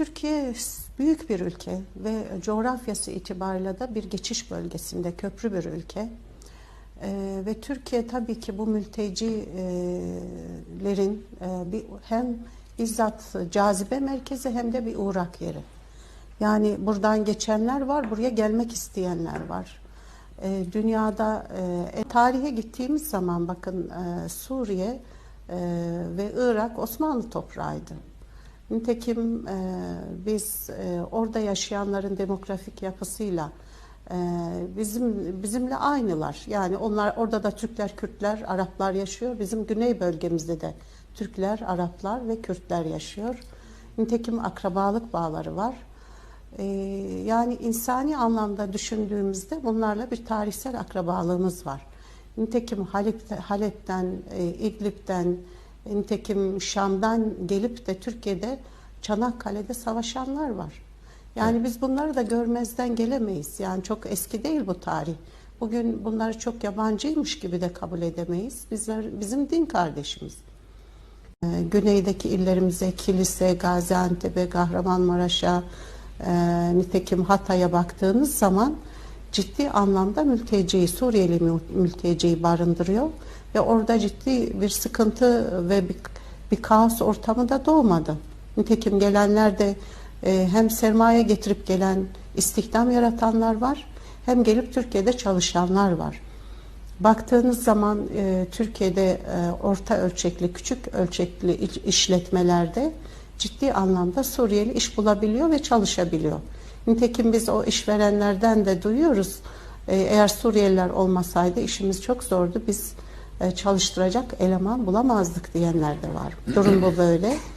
Türkiye büyük bir ülke ve coğrafyası itibariyle de bir geçiş bölgesinde köprü bir ülke. Ee, ve Türkiye tabii ki bu mültecilerin e, bir, hem bizzat cazibe merkezi hem de bir uğrak yeri. Yani buradan geçenler var, buraya gelmek isteyenler var. Ee, dünyada e, tarihe gittiğimiz zaman bakın e, Suriye e, ve Irak Osmanlı toprağıydı. Nitekim e, biz e, orada yaşayanların demografik yapısıyla e, bizim bizimle aynılar. Yani onlar orada da Türkler, Kürtler, Araplar yaşıyor. Bizim güney bölgemizde de Türkler, Araplar ve Kürtler yaşıyor. Nitekim akrabalık bağları var. E, yani insani anlamda düşündüğümüzde bunlarla bir tarihsel akrabalığımız var. Nitekim Halep, Halep'ten, e, İdlib'den, Nitekim Şam'dan gelip de Türkiye'de Çanakkale'de savaşanlar var. Yani biz bunları da görmezden gelemeyiz. Yani çok eski değil bu tarih. Bugün bunları çok yabancıymış gibi de kabul edemeyiz. Bizler bizim din kardeşimiz. Ee, Güneydeki illerimize, Kilise, Gaziantep'e, Kahramanmaraş'a, e, nitekim Hatay'a baktığınız zaman ciddi anlamda mülteciyi, Suriyeli mü- mülteciyi barındırıyor ve orada ciddi bir sıkıntı ve bir, bir kaos ortamı da doğmadı. Nitekim gelenler de e, hem sermaye getirip gelen istihdam yaratanlar var hem gelip Türkiye'de çalışanlar var. Baktığınız zaman e, Türkiye'de e, orta ölçekli, küçük ölçekli iş- işletmelerde ciddi anlamda Suriyeli iş bulabiliyor ve çalışabiliyor. Nitekim biz o işverenlerden de duyuyoruz. E, eğer Suriyeliler olmasaydı işimiz çok zordu. Biz e, çalıştıracak eleman bulamazdık diyenler de var. Durum bu böyle.